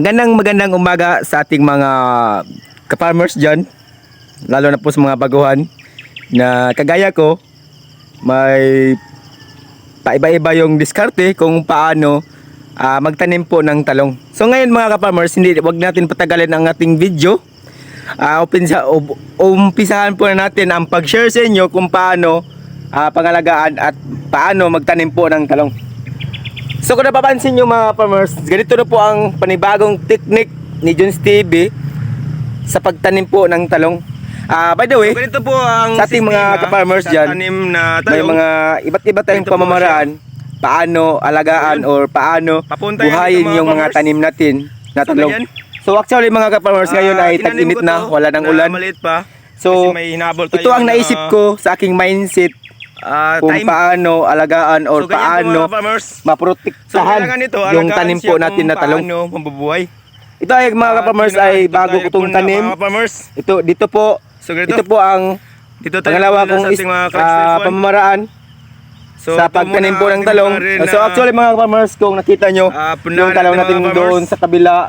Magandang magandang umaga sa ating mga ka-farmers dyan. Lalo na po sa mga baguhan na kagaya ko may paiba-iba yung diskarte kung paano ah, magtanim po ng talong. So ngayon mga ka-farmers, hindi wag natin patagalin ang ating video. Ah, umpisa, um- umpisahan po na natin ang pag-share sa inyo kung paano ah, pangalagaan at paano magtanim po ng talong. So kung napapansin nyo mga farmers, ganito na po ang panibagong technique ni Jones TV sa pagtanim po ng talong. Ah, by the way, Ganito po ang sa ating mga ka-farmers sa dyan, tanim na may talong. mga iba't iba tayong pamamaraan paano alagaan or paano Papunta buhayin mga yung mga tanim natin na So, talong. So actually mga ka-farmers ngayon Ah, ay tag-init na, wala nang na ulan. Maliit pa. So may ito ang na, naisip ko sa aking mindset ah, kung time. paano alagaan or so, paano. So, maprotektahan nito, yung tanim po natin na talong. Paano mabubuhay. Ito ay mga yun na, ay bago ko itong na, tanim. Ito dito po, So ganito. ito po ang dito tayo pangalawa kong is, ka-extension. pamamaraan So, sa pagtanim po ng talong. rin So na- actually mga farmers kung nakita nyo, punahan yung talong natin, doon sa kabila,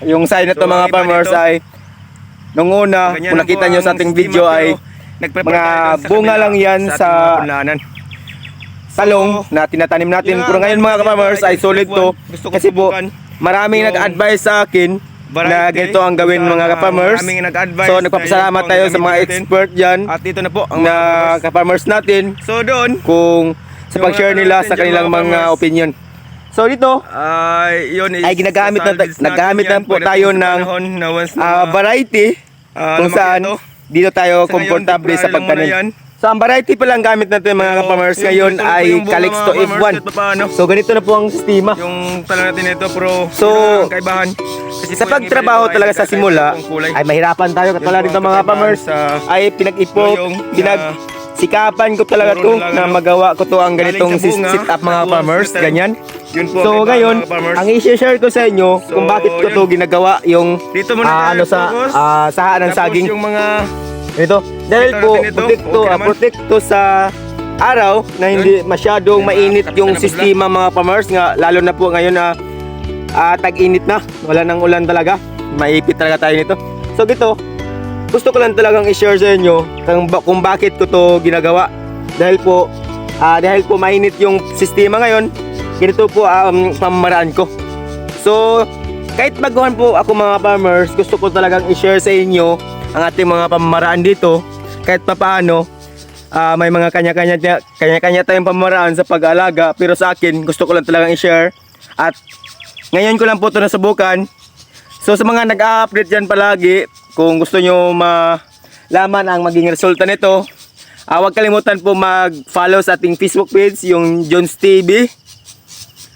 yung side na So, to mga farmers ay nung una, kung nakita nyo sa ating video ay mga bunga lang yan ating sa mga punlahanan. talong na tinatanim natin. Yun Pero nga, ngayon mga tayo, ay solid to Gusto kasi po maraming nag-advise sa akin na ganito ang gawin mga nag-advise So na nagpapasalamat tayo sa mga expert dyan At ito na po ang na mga farmers. natin So doon, kung sa pag-share mga nila sa kanilang mga mga farmers. opinion. So dito, ay yun is Ay, ginagamit na- yan na po tayo ng, ah, variety ah, kung saan. Dito tayo Sa ngayon, komportable sa pagtanim. So ang variety pa lang gamit natin mga ka-farmers yung ngayon ay Calixto mga farmers, F1. kahit papaano. So ganito na po ang sistema. Yung tala natin ito pero So, kaibahan. Kasi Sa pagtrabaho talaga sa simula ay mahirapan tayo katulad ang mga sa- ay pinag-ipot, yung, pinag sikapan ko talaga to na ano, magawa ko to ang ganitong sa bunga, sit up mga farmers, ganyan. Yun po So ngayon, ang i-share ko sa inyo So, kung bakit ko to yun. ginagawa yung Dito muna ah, tayo ano sa focus. ah, sahaan ng saging. yung mga Ito, dahil Ito po protekto, okay ah, naman. protekto sa araw na hindi masyadong Yan, mainit yung sistema mga farmers nga lalo na po ngayon na ah, tag-init na, wala nang ulan talaga. Maipit talaga tayo nito. So gito, gusto ko lang talagang i-share sa inyo kung, kung bakit ko to ginagawa. Dahil po ah, dahil po mainit yung sistema ngayon, ganito po ang pamamaraan ko. So, kahit baguhan po ako mga farmers, gusto ko talagang i-share sa inyo ang ating mga pamamaraan dito. Kahit papaano, ah, may mga kanya-kanya kanya-kanya tayong pamamaraan sa pag-aalaga, pero sa akin, gusto ko lang talagang i-share. At ngayon ko lang po ito nasubukan. So sa mga nag-update dyan palagi, kung gusto nyo malaman ang maging resulta nito, ah, huwag kalimutan po mag-follow sa ating Facebook page, yung Jones TV.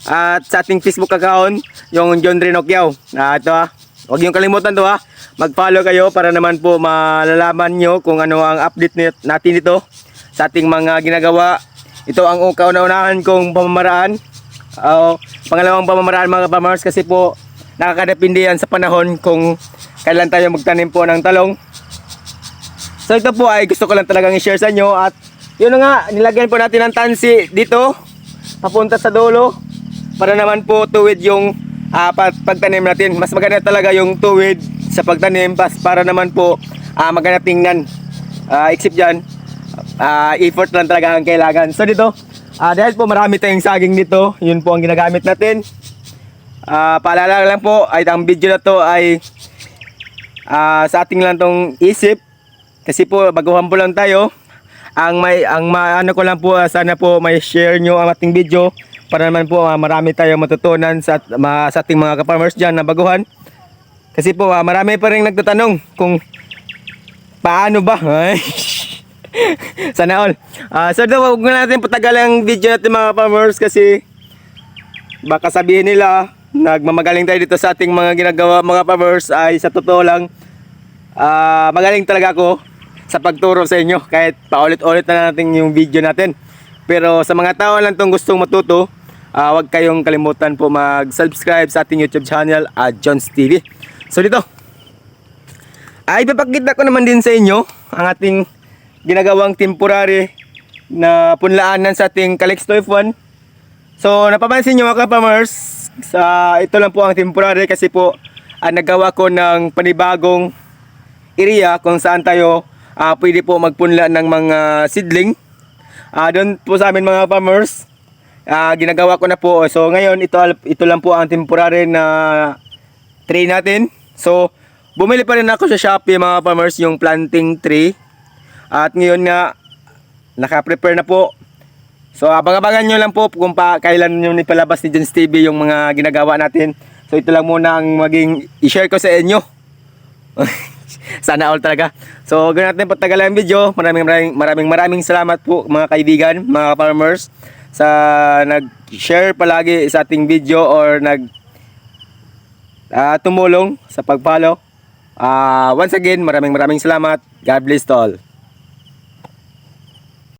At sa ating Facebook account, yung John Renocchio. Ah, ito ah. Huwag niyong kalimutan to ha. Mag-follow kayo para naman po malalaman nyo kung ano ang update natin ito sa ating mga ginagawa. Ito ang kauna-unahan kong pamamaraan. Uh, pangalawang pamamaraan mga farmers kasi po nakakadepende yan sa panahon kung kailan tayo magtanim po ng talong. So ito po ay gusto ko lang talagang i-share sa inyo at yun na nga, nilagyan po natin ng tansi dito papunta sa dulo para naman po tuwid yung pag- pagtanim natin. Mas maganda talaga yung tuwid sa pagtanim pas para naman po ah, maganda tingnan. Ah, except dyan, ah, effort lang talaga ang kailangan. So dito, ah, dahil po marami tayong saging dito, yun po ang ginagamit natin. Ah, paalala lang po, ay ang video na to ay ah, sa ating lang tong isip kasi po baguhan po lang tayo. Ang may ang maano ko lang po sana po may share nyo ang ating video para naman po ah, marami tayong matutunan sa, ma, sa ating mga ka-farmers diyan na baguhan. Kasi po ah, marami pa rin nagtatanong kung paano ba? Ay. sana all. Ah, so daw wag na natin patagal ang video natin mga farmers kasi baka sabihin nila nagmamagaling tayo dito sa ating mga ginagawa mga farmers ay sa totoo lang ah magaling talaga ako sa pagturo sa inyo kahit paulit-ulit na natin yung video natin. Pero sa mga tao lang tong gustong matuto, ah wag kayong kalimutan po mag-subscribe sa ating YouTube channel at John's TV. So dito, ay ipapakita ko naman din sa inyo ang ating ginagawang temporary na punlaanan sa ating Calixto F1. So napapansin nyo mga ka-farmers, sa ito lang po ang temporary kasi po ah, nagawa ko ng panibagong area kung saan tayo ah, pwede po magpunla ng mga seedling. Ah, doon po sa amin mga farmers, ah, ginagawa ko na po. So ngayon ito ito lang po ang temporary na tree natin. So bumili pa rin ako sa Shopee mga farmers yung planting tree. At ngayon nga naka-prepare na po. So abang-abangan nyo lang po kung pa, kailan nyo nipalabas ni John Stevie yung mga ginagawa natin. So ito lang muna ang maging i-share ko sa inyo. Sana all talaga. So, ganoon natin patagalan ang video. Maraming maraming maraming maraming salamat po mga kaibigan, mga farmers sa nag-share palagi sa ating video or nag ah, tumulong sa pag-follow. Ah, once again, maraming maraming salamat. God bless to all.